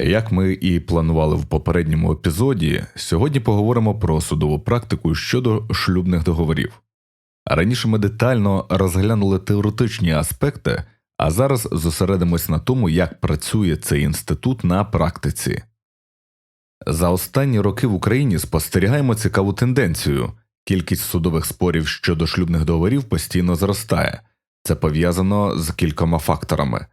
Як ми і планували в попередньому епізоді, сьогодні поговоримо про судову практику щодо шлюбних договорів. Раніше ми детально розглянули теоретичні аспекти, а зараз зосередимось на тому, як працює цей інститут на практиці. За останні роки в Україні спостерігаємо цікаву тенденцію кількість судових спорів щодо шлюбних договорів постійно зростає, це пов'язано з кількома факторами.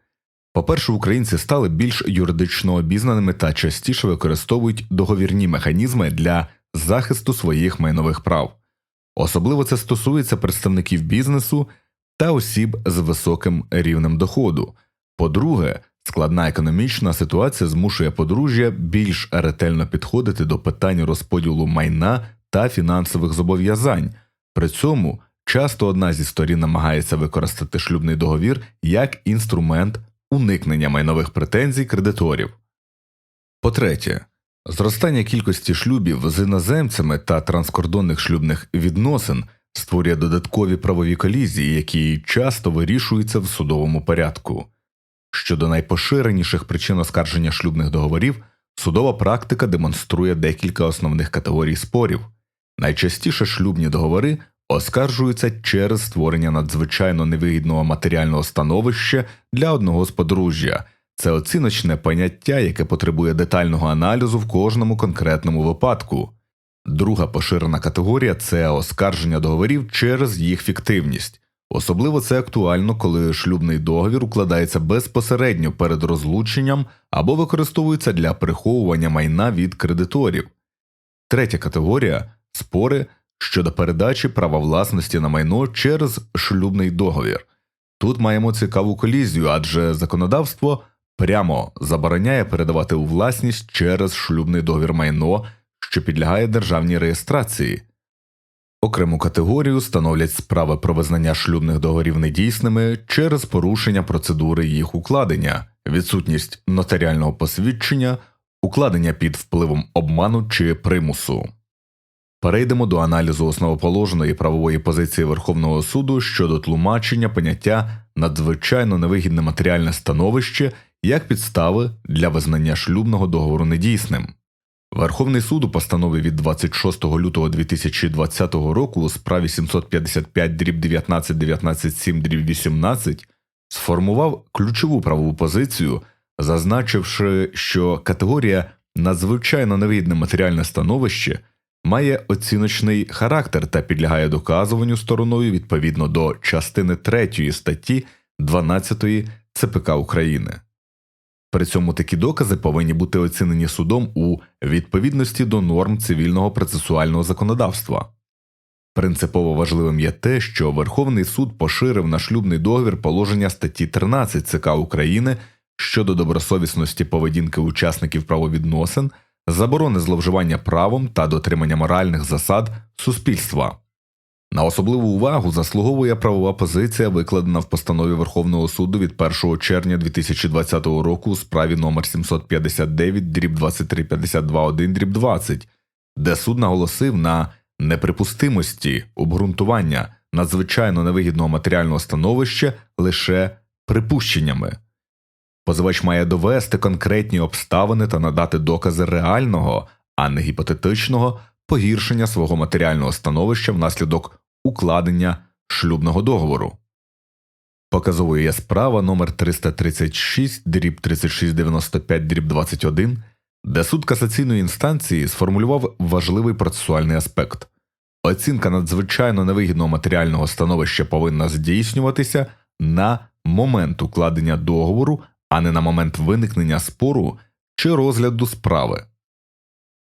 По-перше, українці стали більш юридично обізнаними та частіше використовують договірні механізми для захисту своїх майнових прав. Особливо це стосується представників бізнесу та осіб з високим рівнем доходу. По-друге, складна економічна ситуація змушує подружжя більш ретельно підходити до питань розподілу майна та фінансових зобов'язань. При цьому часто одна зі сторін намагається використати шлюбний договір як інструмент уникнення майнових претензій кредиторів. По-третє, зростання кількості шлюбів з іноземцями та транскордонних шлюбних відносин створює додаткові правові колізії, які часто вирішуються в судовому порядку. Щодо найпоширеніших причин оскарження шлюбних договорів, судова практика демонструє декілька основних категорій спорів. Найчастіше шлюбні договори оскаржуються через створення надзвичайно невигідного матеріального становища для одного з подружжя. Це оціночне поняття, яке потребує детального аналізу в кожному конкретному випадку. Друга поширена категорія це оскарження договорів через їх фіктивність. Особливо це актуально, коли шлюбний договір укладається безпосередньо перед розлученням або використовується для приховування майна від кредиторів. Третя категорія спори щодо передачі права власності на майно через шлюбний договір. Тут маємо цікаву колізію, адже законодавство прямо забороняє передавати у власність через шлюбний договір майно, що підлягає державній реєстрації. Окрему категорію становлять справи про визнання шлюбних договорів недійсними через порушення процедури їх укладення, відсутність нотаріального посвідчення, укладення під впливом обману чи примусу. Перейдемо до аналізу основоположної правової позиції Верховного суду щодо тлумачення поняття надзвичайно невигідне матеріальне становище як підстави для визнання шлюбного договору недійсним. Верховний суд у постанові від 26 лютого 2020 року у справі 755 дріб 19 19 7 дріб 18 сформував ключову правову позицію, зазначивши, що категорія надзвичайно невигідне матеріальне становище має оціночний характер та підлягає доказуванню стороною відповідно до частини 3 статті 12 ЦПК України. При цьому такі докази повинні бути оцінені судом у відповідності до норм цивільного процесуального законодавства. Принципово важливим є те, що Верховний суд поширив на шлюбний договір положення статті 13 ЦК України щодо добросовісності поведінки учасників правовідносин заборони зловживання правом та дотримання моральних засад суспільства. На особливу увагу заслуговує правова позиція, викладена в постанові Верховного суду від 1 червня 2020 року у справі номер 759 дріб 2352 дріб 20, де суд наголосив на неприпустимості обґрунтування надзвичайно невигідного матеріального становища лише припущеннями. Позивач має довести конкретні обставини та надати докази реального, а не гіпотетичного погіршення свого матеріального становища внаслідок укладення шлюбного договору. Показовою є справа номер 336 дріб 3695 дріб 21, де суд касаційної інстанції сформулював важливий процесуальний аспект оцінка надзвичайно невигідного матеріального становища повинна здійснюватися на момент укладення договору а не на момент виникнення спору чи розгляду справи.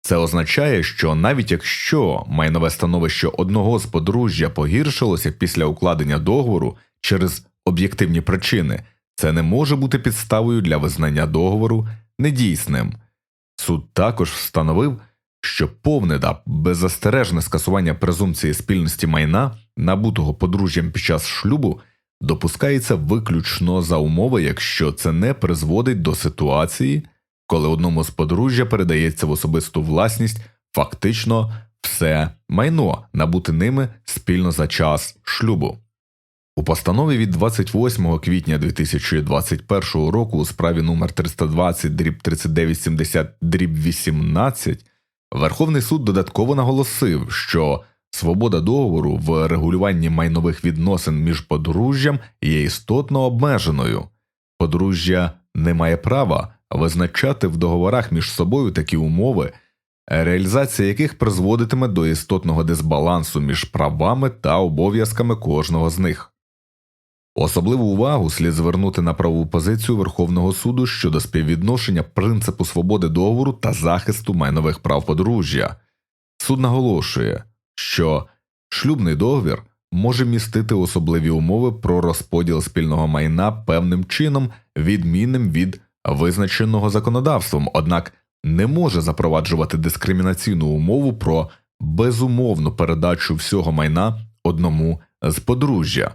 Це означає, що навіть якщо майнове становище одного з подружжя погіршилося після укладення договору через об'єктивні причини, це не може бути підставою для визнання договору недійсним. Суд також встановив, що повне та беззастережне скасування презумпції спільності майна, набутого подружжям під час шлюбу, допускається виключно за умови, якщо це не призводить до ситуації, коли одному з подружжя передається в особисту власність фактично все майно, набути ними спільно за час шлюбу. У постанові від 28 квітня 2021 року у справі номер 320 дріб 3970 дріб 18 Верховний суд додатково наголосив, що свобода договору в регулюванні майнових відносин між подружжям є істотно обмеженою. Подружжя не має права визначати в договорах між собою такі умови, реалізація яких призводитиме до істотного дисбалансу між правами та обов'язками кожного з них. Особливу увагу слід звернути на правову позицію Верховного суду щодо співвідношення принципу свободи договору та захисту майнових прав подружжя. Суд наголошує, що шлюбний договір може містити особливі умови про розподіл спільного майна певним чином, відмінним від визначеного законодавством, однак не може запроваджувати дискримінаційну умову про безумовну передачу всього майна одному з подружжя.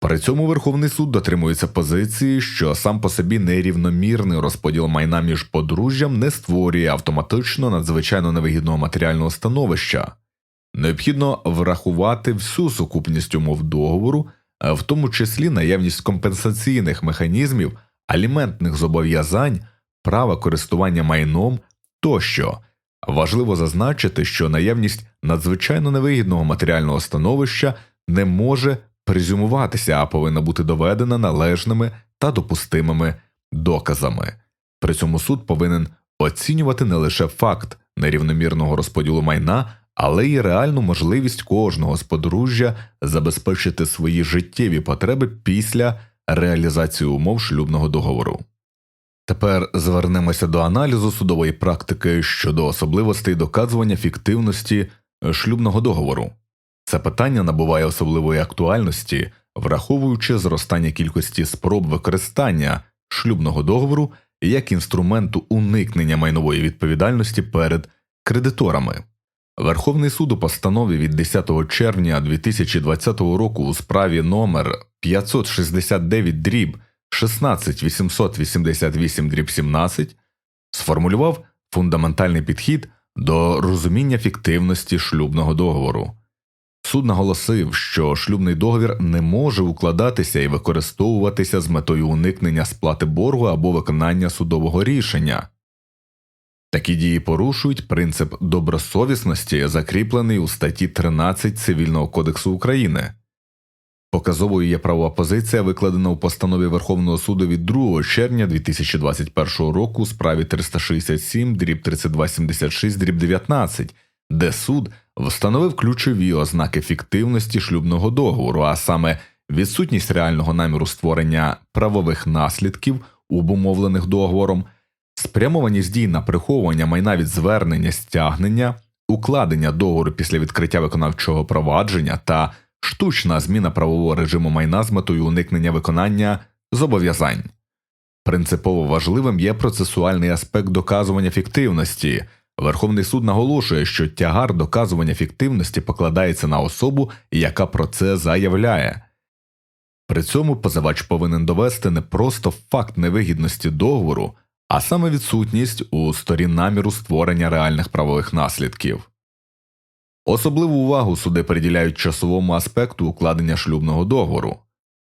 При цьому Верховний суд дотримується позиції, що сам по собі нерівномірний розподіл майна між подружжям не створює автоматично надзвичайно невигідного матеріального становища. Необхідно врахувати всю сукупність умов договору, в тому числі наявність компенсаційних механізмів, аліментних зобов'язань, права користування майном тощо. Важливо зазначити, що наявність надзвичайно невигідного матеріального становища не може презюмуватися, а повинна бути доведена належними та допустимими доказами. При цьому суд повинен оцінювати не лише факт нерівномірного розподілу майна, але й реальну можливість кожного з подружжя забезпечити свої життєві потреби після реалізації умов шлюбного договору. Тепер звернемося до аналізу судової практики щодо особливостей доказування фіктивності шлюбного договору. Це питання набуває особливої актуальності, враховуючи зростання кількості спроб використання шлюбного договору як інструменту уникнення майнової відповідальності перед кредиторами. Верховний суд у постанові від 10 червня 2020 року у справі номер 569 дріб 16888 дріб 17 сформулював фундаментальний підхід до розуміння фіктивності шлюбного договору. Суд наголосив, що шлюбний договір не може укладатися і використовуватися з метою уникнення сплати боргу або виконання судового рішення. Такі дії порушують принцип добросовісності, закріплений у статті 13 Цивільного кодексу України. Показовою є правова позиція, викладена у постанові Верховного суду від 2 червня 2021 року у справі 367 дріб 3276 дріб 19, де суд встановив ключові ознаки фіктивності шлюбного договору, а саме відсутність реального наміру створення правових наслідків, обумовлених договором, спрямованість дій на приховування майна від звернення стягнення, укладення договору після відкриття виконавчого провадження та штучна зміна правового режиму майна з метою уникнення виконання зобов'язань. Принципово важливим є процесуальний аспект доказування фіктивності. Верховний суд наголошує, що тягар доказування фіктивності покладається на особу, яка про це заявляє. При цьому позивач повинен довести не просто факт невигідності договору, а саме відсутність у сторін наміру створення реальних правових наслідків. Особливу увагу суди приділяють часовому аспекту укладення шлюбного договору.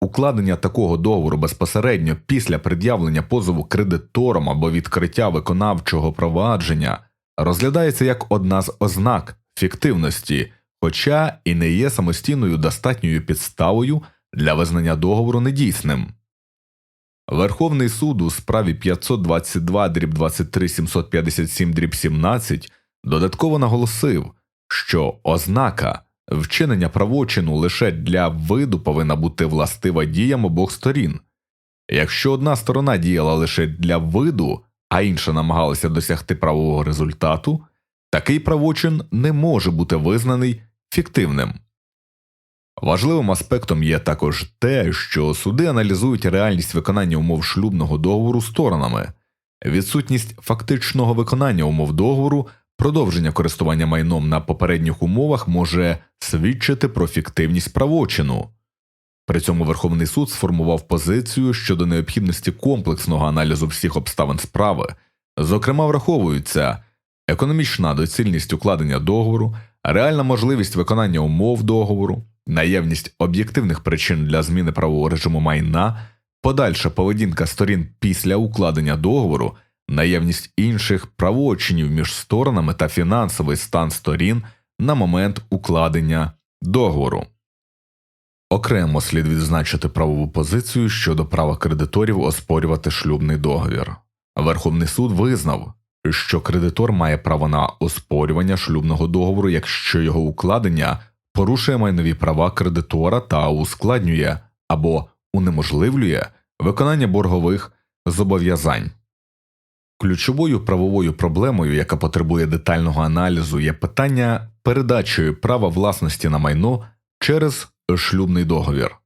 Укладення такого договору безпосередньо після пред'явлення позову кредитором або відкриття виконавчого провадження розглядається як одна з ознак фіктивності, хоча і не є самостійною достатньою підставою для визнання договору недійсним. Верховний суд у справі 522 дріб 23 757 дріб 17 додатково наголосив, що ознака вчинення правочину лише для виду повинна бути властива діям обох сторін. Якщо одна сторона діяла лише для виду, а інша намагалася досягти правового результату, такий правочин не може бути визнаний фіктивним. Важливим аспектом є також те, що суди аналізують реальність виконання умов шлюбного договору сторонами, відсутність фактичного виконання умов договору, продовження користування майном на попередніх умовах може свідчити про фіктивність правочину. При цьому Верховний суд сформував позицію щодо необхідності комплексного аналізу всіх обставин справи, зокрема, враховуються економічна доцільність укладення договору, реальна можливість виконання умов договору, наявність об'єктивних причин для зміни правового режиму майна, подальша поведінка сторін після укладення договору, наявність інших правочинів між сторонами та фінансовий стан сторін на момент укладення договору. Окремо слід відзначити правову позицію щодо права кредиторів оспорювати шлюбний договір. Верховний суд визнав, що кредитор має право на оспорювання шлюбного договору, якщо його укладення порушує майнові права кредитора та ускладнює або унеможливлює виконання боргових зобов'язань. Ключовою правовою проблемою, яка потребує детального аналізу, є питання передачі права власності на майно через шлюбний договір.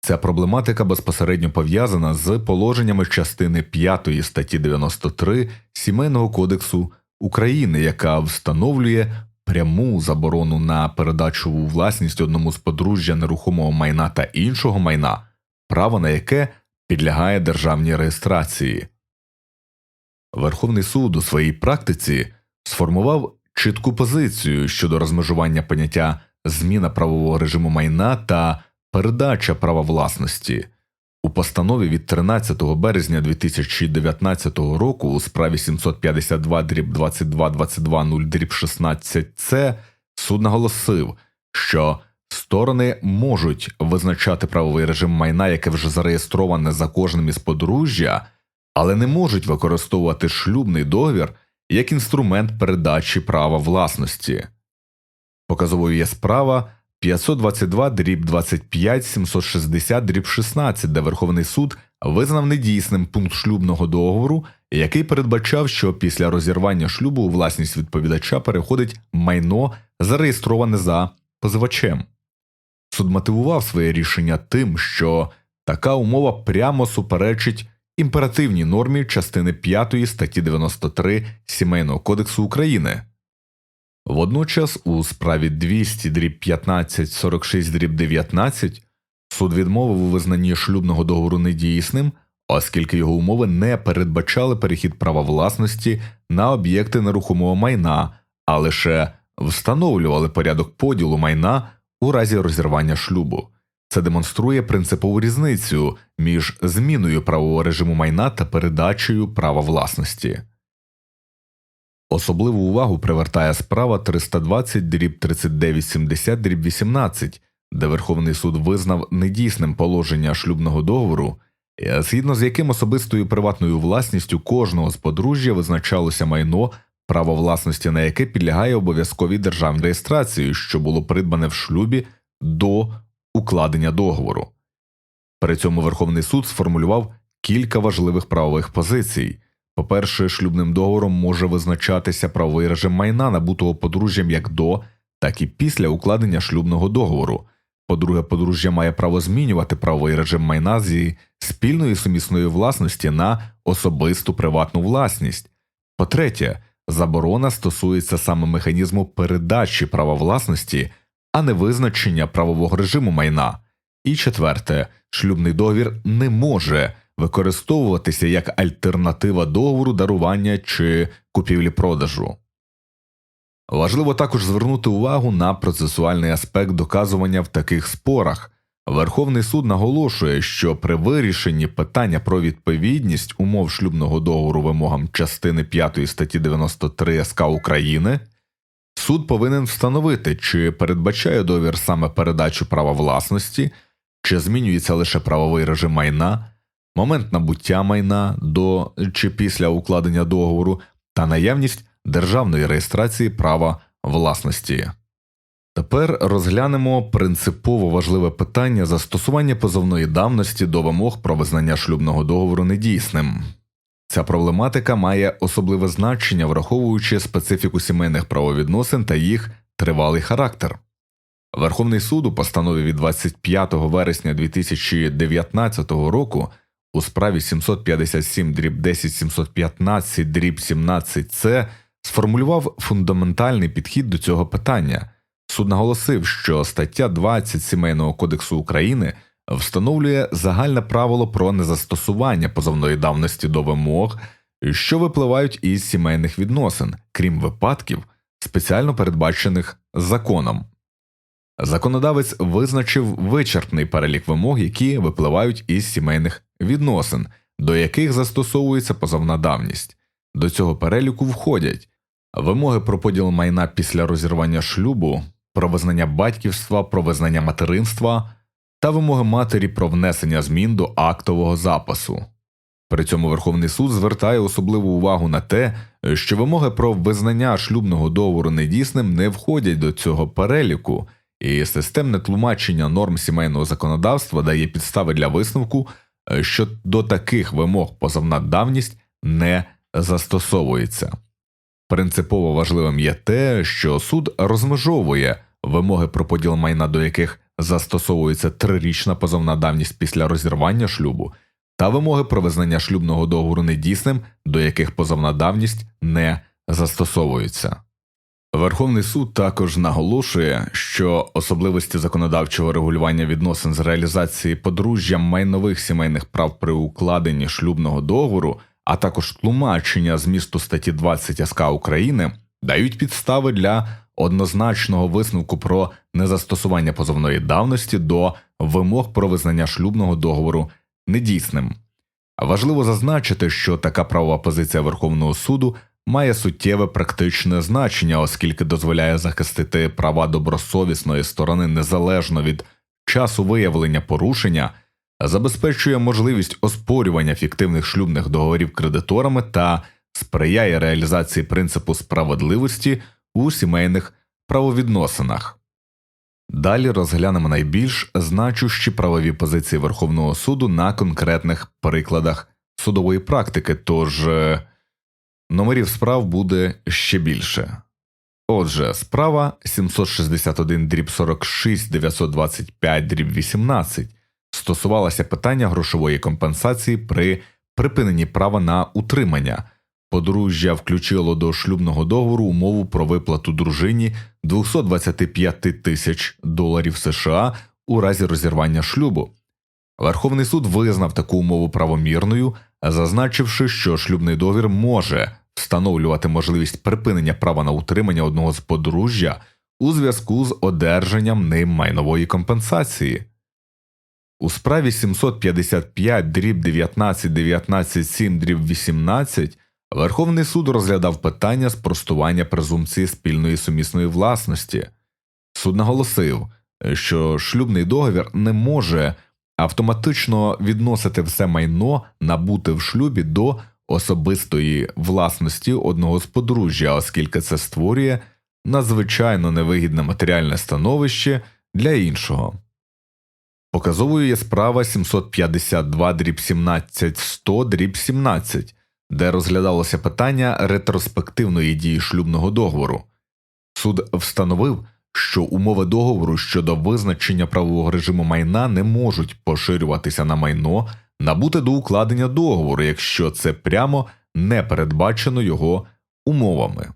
Ця проблематика безпосередньо пов'язана з положеннями частини 5 статті 93 Сімейного кодексу України, яка встановлює пряму заборону на передачу у власність одному з подружжя нерухомого майна та іншого майна, право на яке підлягає державній реєстрації. Верховний суд у своїй практиці сформував чітку позицію щодо розмежування поняття зміна правового режиму майна та передача права власності. У постанові від 13 березня 2019 року у справі 752 дріб 22 22 0 дріб 16 С суд наголосив, що сторони можуть визначати правовий режим майна, яке вже зареєстроване за кожним із подружжя, але не можуть використовувати шлюбний договір як інструмент передачі права власності. Показовою є справа 522 дріб 25 760 дріб 16, де Верховний суд визнав недійсним пункт шлюбного договору, який передбачав, що після розірвання шлюбу у власність відповідача переходить майно, зареєстроване за позивачем. Суд мотивував своє рішення тим, що така умова прямо суперечить імперативній нормі частини 5 статті 93 Сімейного кодексу України. Водночас у справі 200 дріб 15 46 дріб 19 суд відмовив у визнанні шлюбного договору недійсним, оскільки його умови не передбачали перехід права власності на об'єкти нерухомого майна, а лише встановлювали порядок поділу майна у разі розірвання шлюбу. Це демонструє принципову різницю між зміною правового режиму майна та передачею права власності. Особливу увагу привертає справа 320 дріб 3970 дріб 18, де Верховний суд визнав недійсним положення шлюбного договору, згідно з яким особистою приватною власністю кожного з подружжя визначалося майно, право власності на яке підлягає обов'язковій державній реєстрації, що було придбане в шлюбі до укладення договору. При цьому Верховний суд сформулював кілька важливих правових позицій. По-перше, шлюбним договором може визначатися правовий режим майна, набутого подружжям як до, так і після укладення шлюбного договору. По-друге, подружжя має право змінювати правовий режим майна зі спільної сумісної власності на особисту приватну власність. По-третє, заборона стосується саме механізму передачі права власності, а не визначення правового режиму майна. І четверте, шлюбний договір не може використовуватися як альтернатива договору дарування чи купівлі-продажу. Важливо також звернути увагу на процесуальний аспект доказування в таких спорах. Верховний суд наголошує, що при вирішенні питання про відповідність умов шлюбного договору вимогам частини 5 статті 93 СК України суд повинен встановити, чи передбачає довір саме передачу права власності, чи змінюється лише правовий режим майна, момент набуття майна до чи після укладення договору та наявність державної реєстрації права власності. Тепер розглянемо принципово важливе питання застосування позовної давності до вимог про визнання шлюбного договору недійсним. Ця проблематика має особливе значення, враховуючи специфіку сімейних правовідносин та їх тривалий характер. Верховний суд у постанові від 25 вересня 2019 року у справі 757 дріб 10 715 дріб 17 С сформулював фундаментальний підхід до цього питання. Суд наголосив, що стаття 20 Сімейного кодексу України встановлює загальне правило про незастосування позовної давності до вимог, що випливають із сімейних відносин, крім випадків, спеціально передбачених законом. Законодавець визначив вичерпний перелік вимог, які випливають із сімейних відносин, до яких застосовується позовна давність. До цього переліку входять вимоги про поділ майна після розірвання шлюбу, про визнання батьківства, про визнання материнства та вимоги матері про внесення змін до актового запису. При цьому Верховний суд звертає особливу увагу на те, що вимоги про визнання шлюбного договору недійсним не входять до цього переліку, і системне тлумачення норм сімейного законодавства дає підстави для висновку, що до таких вимог позовна давність не застосовується. Принципово важливим є те, що суд розмежовує вимоги про поділ майна, до яких застосовується трирічна позовна давність після розірвання шлюбу, та вимоги про визнання шлюбного договору недійсним, до яких позовна давність не застосовується. Верховний суд також наголошує, що особливості законодавчого регулювання відносин з реалізації подружжям майнових сімейних прав при укладенні шлюбного договору, а також тлумачення змісту статті 20 СК України дають підстави для однозначного висновку про незастосування позовної давності до вимог про визнання шлюбного договору недійсним. Важливо зазначити, що така правова позиція Верховного суду має суттєве практичне значення, оскільки дозволяє захистити права добросовісної сторони незалежно від часу виявлення порушення, забезпечує можливість оспорювання фіктивних шлюбних договорів кредиторами та сприяє реалізації принципу справедливості у сімейних правовідносинах. Далі розглянемо найбільш значущі правові позиції Верховного суду на конкретних прикладах судової практики, тож е, номерів справ буде ще більше. Отже, справа 761 дріб 46 925 дріб 18 стосувалася питання грошової компенсації при припиненні права на утримання. Подружжя включило до шлюбного договору умову про виплату дружині 225 тисяч доларів США у разі розірвання шлюбу. Верховний суд визнав таку умову правомірною, зазначивши, що шлюбний договір може встановлювати можливість припинення права на утримання одного з подружжя у зв'язку з одержанням ним майнової компенсації. У справі 755 дріб 19 19 7 дріб 18 Верховний суд розглядав питання спростування презумпції спільної сумісної власності. Суд наголосив, що шлюбний договір не може автоматично відносити все майно, набуте в шлюбі до особистої власності одного з подружжя, оскільки це створює надзвичайно невигідне матеріальне становище для іншого. Показовою є справа 752 дріб 17 100 дріб 17 де розглядалося питання ретроспективної дії шлюбного договору. Суд встановив, що умови договору щодо визначення правового режиму майна не можуть поширюватися на майно, набуте до укладення договору, якщо це прямо не передбачено його умовами.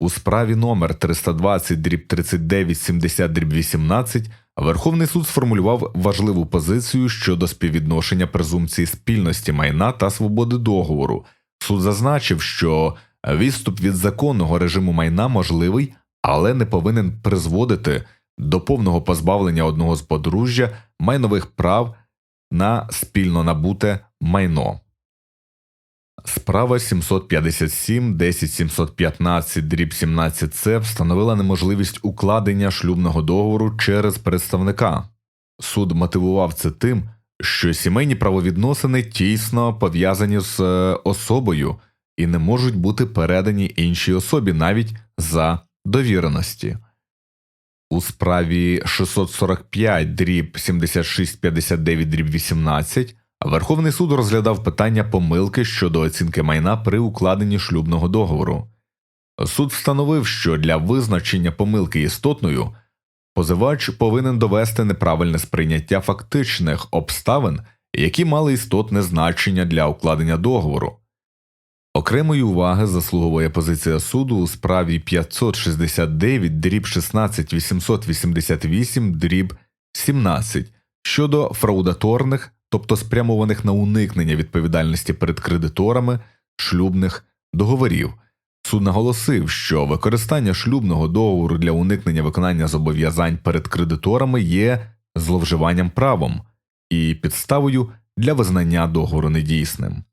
У справі номер 320 дріб 39 70 дріб 18 Верховний суд сформулював важливу позицію щодо співвідношення презумпції спільності майна та свободи договору. Суд зазначив, що відступ від законного режиму майна можливий, але не повинен призводити до повного позбавлення одного з подружжя майнових прав на спільно набуте майно. Справа 757 10 715 дріб 17 с встановила неможливість укладення шлюбного договору через представника. Суд мотивував це тим, що сімейні правовідносини тісно пов'язані з е, особою і не можуть бути передані іншій особі навіть за довіреності. У справі 645 дріб 7659 дріб 18 Верховний суд розглядав питання помилки щодо оцінки майна при укладенні шлюбного договору. Суд встановив, що для визначення помилки істотною позивач повинен довести неправильне сприйняття фактичних обставин, які мали істотне значення для укладення договору. Окремої уваги заслуговує позиція суду у справі 569 дріб 16 888 дріб 17 щодо фраудаторних тобто спрямованих на уникнення відповідальності перед кредиторами шлюбних договорів. Суд наголосив, що використання шлюбного договору для уникнення виконання зобов'язань перед кредиторами є зловживанням правом і підставою для визнання договору недійсним.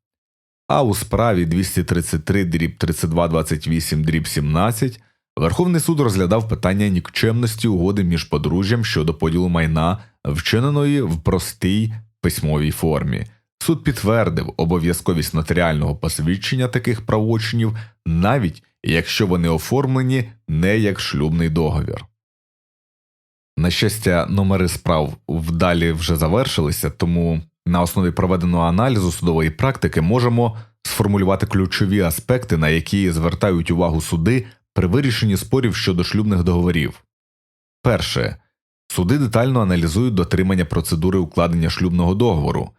А у справі 233 дріб 3228 дріб 17 Верховний суд розглядав питання нікчемності угоди між подружжям щодо поділу майна, вчиненої в простій письмовій формі. Суд підтвердив обов'язковість нотаріального посвідчення таких правочинів, навіть якщо вони оформлені не як шлюбний договір. На щастя, номери справ вдалі вже завершилися, тому на основі проведеного аналізу судової практики можемо сформулювати ключові аспекти, на які звертають увагу суди при вирішенні спорів щодо шлюбних договорів. Перше. Суди детально аналізують дотримання процедури укладення шлюбного договору.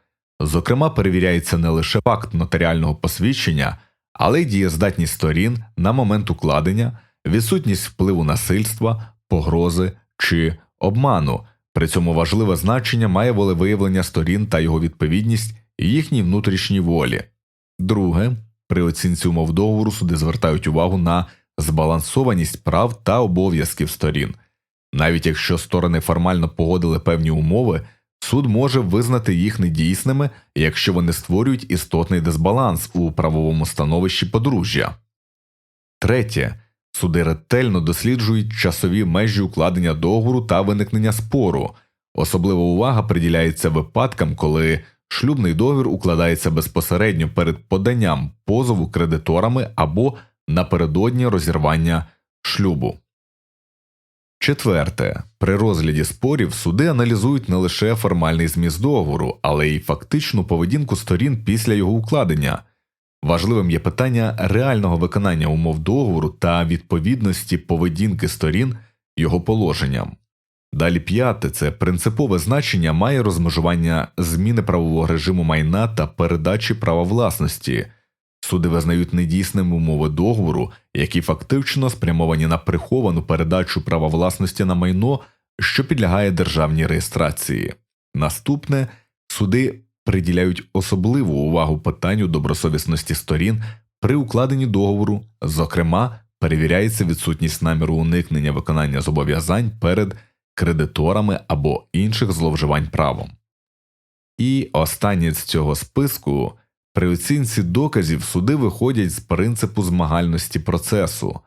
Зокрема, перевіряється не лише факт нотаріального посвідчення, але й дієздатність сторін на момент укладення, відсутність впливу насильства, погрози чи обману. При цьому важливе значення має волевиявлення сторін та його відповідність і їхній внутрішній волі. Друге, при оцінці умов договору суди звертають увагу на збалансованість прав та обов'язків сторін. Навіть якщо сторони формально погодили певні умови, суд може визнати їх недійсними, якщо вони створюють істотний дисбаланс у правовому становищі подружжя. Третє. Суди ретельно досліджують часові межі укладення договору та виникнення спору. Особлива увага приділяється випадкам, коли шлюбний договір укладається безпосередньо перед поданням позову кредиторами або напередодні розірвання шлюбу. Четверте, при розгляді спорів суди аналізують не лише формальний зміст договору, але й фактичну поведінку сторін після його укладення. Важливим є питання реального виконання умов договору та відповідності поведінки сторін його положенням. Далі п'яте це принципове значення має розмежування зміни правового режиму майна та передачі права власності. Суди визнають недійсними умови договору, які фактично спрямовані на приховану передачу права власності на майно, що підлягає державній реєстрації. Наступне суди приділяють особливу увагу питанню добросовісності сторін при укладенні договору, зокрема, перевіряється відсутність наміру уникнення виконання зобов'язань перед кредиторами або інших зловживань правом. І останнє з цього списку при оцінці доказів суди виходять з принципу змагальності процесу.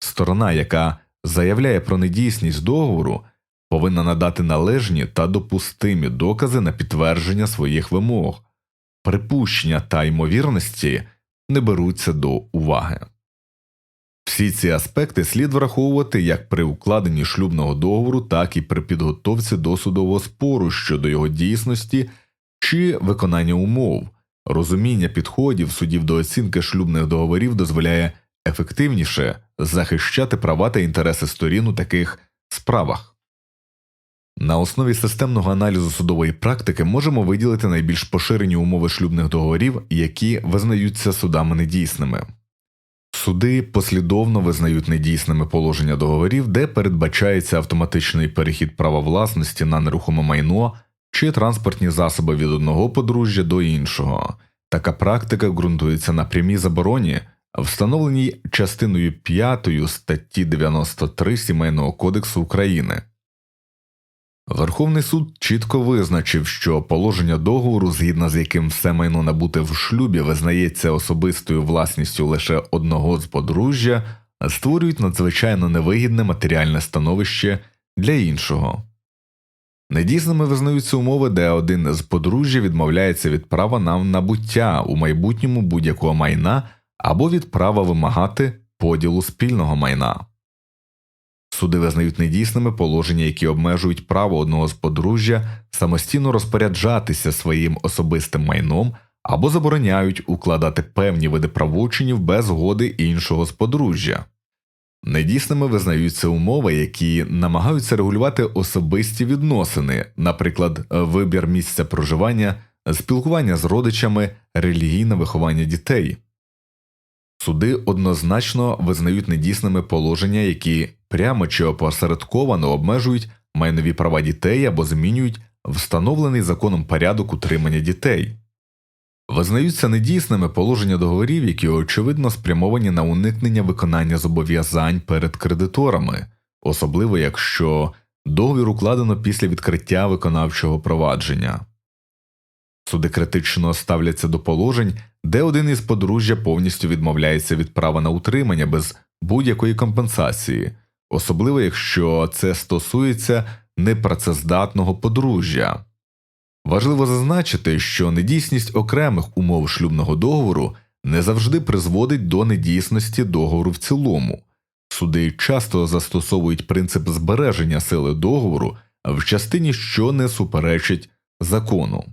Сторона, яка заявляє про недійсність договору, повинна надати належні та допустимі докази на підтвердження своїх вимог, припущення та ймовірності не беруться до уваги. Всі ці аспекти слід враховувати як при укладенні шлюбного договору, так і при підготовці до судового спору щодо його дійсності чи виконання умов. Розуміння підходів судів до оцінки шлюбних договорів дозволяє ефективніше захищати права та інтереси сторін у таких справах. На основі системного аналізу судової практики можемо виділити найбільш поширені умови шлюбних договорів, які визнаються судами недійсними. Суди послідовно визнають недійсними положення договорів, де передбачається автоматичний перехід права власності на нерухоме майно чи транспортні засоби від одного подружжя до іншого. Така практика ґрунтується на прямій забороні, встановленій частиною 5 статті 93 Сімейного кодексу України. Верховний суд чітко визначив, що положення договору, згідно з яким все майно набуте в шлюбі, визнається особистою власністю лише одного з подружжя, створюють надзвичайно невигідне матеріальне становище для іншого. Недійсними визнаються умови, де один з подружжя відмовляється від права на набуття у майбутньому будь-якого майна або від права вимагати поділу спільного майна. Суди визнають недійсними положення, які обмежують право одного з подружжя самостійно розпоряджатися своїм особистим майном або забороняють укладати певні види правочинів без згоди іншого з подружжя. Недійсними визнаються умови, які намагаються регулювати особисті відносини, наприклад, вибір місця проживання, спілкування з родичами, релігійне виховання дітей. Суди однозначно визнають недійсними положення, які прямо чи опосередковано обмежують майнові права дітей або змінюють встановлений законом порядок утримання дітей. Визнаються недійсними положення договорів, які очевидно спрямовані на уникнення виконання зобов'язань перед кредиторами, особливо якщо договір укладено після відкриття виконавчого провадження. Суди критично ставляться до положень, де один із подружжя повністю відмовляється від права на утримання без будь-якої компенсації, особливо якщо це стосується непрацездатного подружжя. Важливо зазначити, що недійсність окремих умов шлюбного договору не завжди призводить до недійсності договору в цілому. Суди часто застосовують принцип збереження сили договору в частині, що не суперечить закону.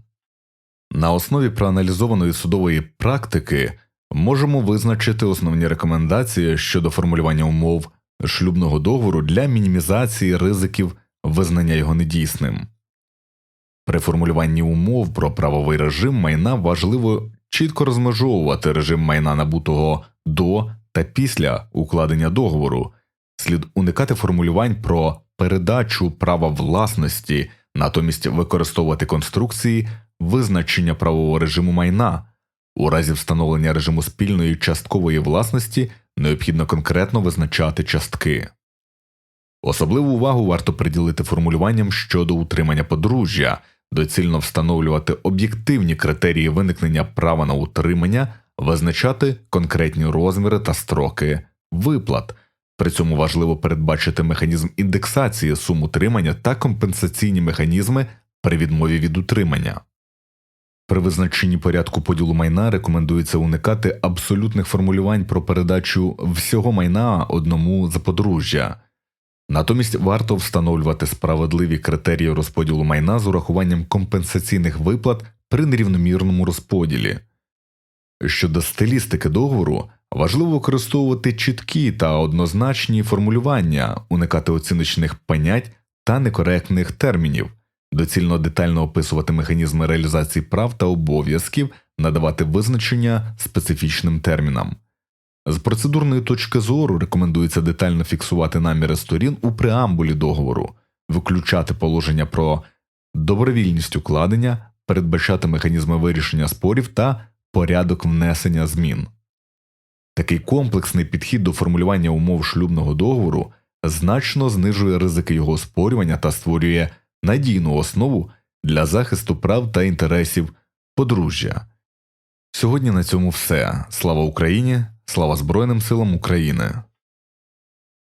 На основі проаналізованої судової практики можемо визначити основні рекомендації щодо формулювання умов шлюбного договору для мінімізації ризиків визнання його недійсним. При формулюванні умов про правовий режим майна важливо чітко розмежовувати режим майна набутого до та після укладення договору, слід уникати формулювань про передачу права власності, натомість використовувати конструкції визначення правового режиму майна. У разі встановлення режиму спільної часткової власності необхідно конкретно визначати частки. Особливу увагу варто приділити формулюванням щодо утримання подружжя, доцільно встановлювати об'єктивні критерії виникнення права на утримання, визначати конкретні розміри та строки виплат. При цьому важливо передбачити механізм індексації сум утримання та компенсаційні механізми при відмові від утримання. При визначенні порядку поділу майна рекомендується уникати абсолютних формулювань про передачу всього майна одному за подружжя. Натомість варто встановлювати справедливі критерії розподілу майна з урахуванням компенсаційних виплат при нерівномірному розподілі. Щодо стилістики договору, важливо використовувати чіткі та однозначні формулювання, уникати оціночних понять та некоректних термінів, доцільно детально описувати механізми реалізації прав та обов'язків, надавати визначення специфічним термінам. З процедурної точки зору рекомендується детально фіксувати наміри сторін у преамбулі договору, виключати положення про добровільність укладення, передбачати механізми вирішення спорів та порядок внесення змін. Такий комплексний підхід до формулювання умов шлюбного договору значно знижує ризики його оспорювання та створює надійну основу для захисту прав та інтересів подружжя. Сьогодні на цьому все. Слава Україні! Слава Збройним силам України!